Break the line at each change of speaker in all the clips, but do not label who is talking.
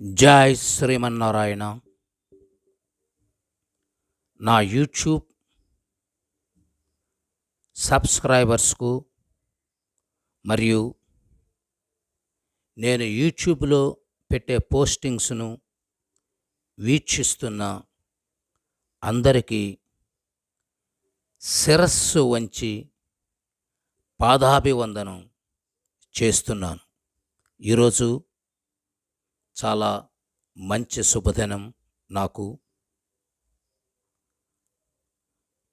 జై శ్రీమన్నారాయణ. నా యూట్యూబ్ సబ్స్క్రైబర్స్కు మరియు నేను యూట్యూబ్లో పెట్టే పోస్టింగ్స్ను వీక్షిస్తున్న అందరికీ శిరస్సు వంచి పాదాభివందనం చేస్తున్నాను. ఈరోజు చాలా మంచి శుభదినం నాకు.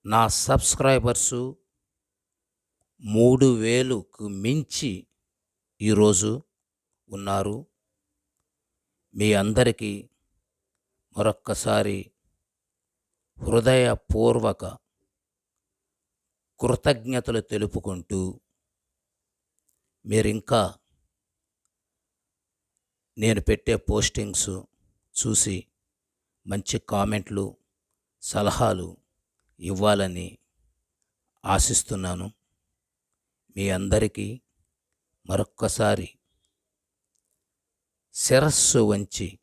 నా సబ్స్క్రైబర్సు మూడు వేలుకు మించి ఈరోజు ఉన్నారు. మీ అందరికీ మరొక్కసారి హృదయపూర్వక కృతజ్ఞతలు తెలుపుకుంటూ మీరింకా నేను పెట్టే పోస్టింగ్స్ చూసి మంచి కామెంట్లు సలహాలు ఇవ్వాలని ఆశిస్తున్నాను. మీ అందరికీ మరొక్కసారి శిరస్సు వంచి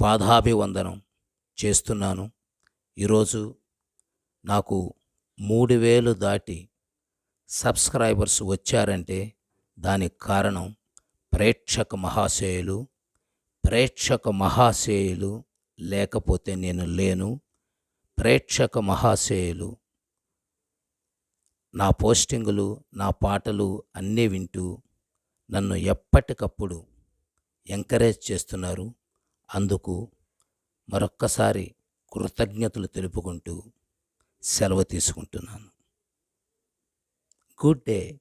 పాదాభివందనం చేస్తున్నాను. ఈరోజు నాకు మూడు వేలు దాటి సబ్స్క్రైబర్స్ వచ్చారంటే దానికి కారణం ప్రేక్షక మహాశయులు ప్రేక్షక మహాశయులు లేకపోతే నేను లేను. ప్రేక్షక మహాశయులు నా పోస్టింగులు నా పాటలు అన్నీ వింటూ నన్ను ఎప్పటికప్పుడు ఎంకరేజ్ చేస్తున్నారు. అందుకు మరొక్కసారి కృతజ్ఞతలు తెలుపుకుంటూ సెలవు తీసుకుంటున్నాను. Good day.